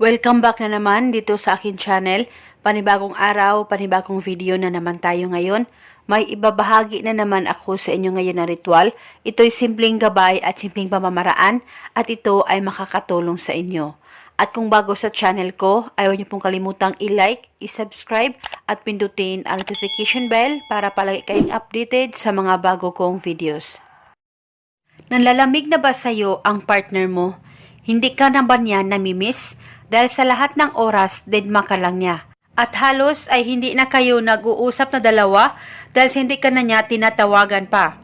Welcome back na naman dito sa akin channel. Panibagong araw, panibagong video na naman tayo ngayon. May ibabahagi na naman ako sa inyo ngayon na ritual. Ito'y simpleng gabay at simpleng pamamaraan at ito ay makakatulong sa inyo. At kung bago sa channel ko, ayaw niyo pong kalimutang i-like, i-subscribe at pindutin ang notification bell para palagi kayong updated sa mga bago kong videos. Nanlalamig na ba sa'yo ang partner mo? Hindi ka na ba niya namimiss? Dahil sa lahat ng oras, dedma ka niya. At halos ay hindi na kayo nag-uusap na dalawa dahil hindi ka na niya tinatawagan pa.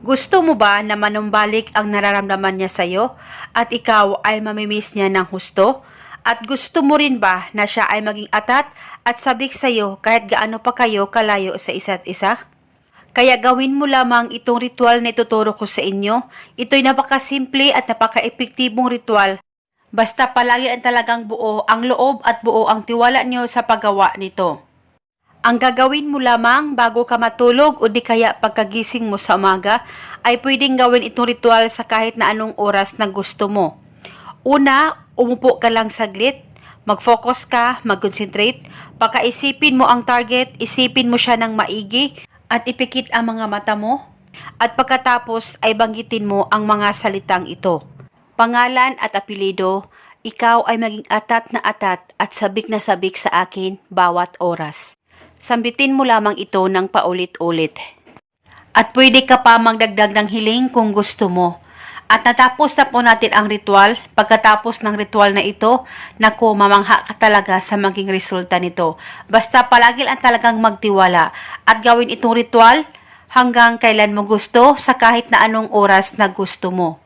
Gusto mo ba na manumbalik ang nararamdaman niya sa'yo at ikaw ay mamimiss niya ng husto? At gusto mo rin ba na siya ay maging atat at sabik sa'yo kahit gaano pa kayo kalayo sa isa't isa? Kaya gawin mo lamang itong ritual na ituturo ko sa inyo. Ito'y napakasimple at napaka-epektibong ritual. Basta palagi ang talagang buo ang loob at buo ang tiwala niyo sa paggawa nito. Ang gagawin mo lamang bago ka matulog o di kaya pagkagising mo sa umaga ay pwedeng gawin itong ritual sa kahit na anong oras na gusto mo. Una, umupo ka lang saglit, mag-focus ka, mag-concentrate, pakaisipin mo ang target, isipin mo siya ng maigi at ipikit ang mga mata mo. At pagkatapos ay banggitin mo ang mga salitang ito. Pangalan at apelido, ikaw ay maging atat na atat at sabik na sabik sa akin bawat oras. Sambitin mo lamang ito ng paulit-ulit. At pwede ka pa magdagdag ng hiling kung gusto mo. At natapos na po natin ang ritual. Pagkatapos ng ritual na ito, naku, mamangha ka talaga sa maging resulta nito. Basta palagi lang talagang magtiwala at gawin itong ritual hanggang kailan mo gusto sa kahit na anong oras na gusto mo.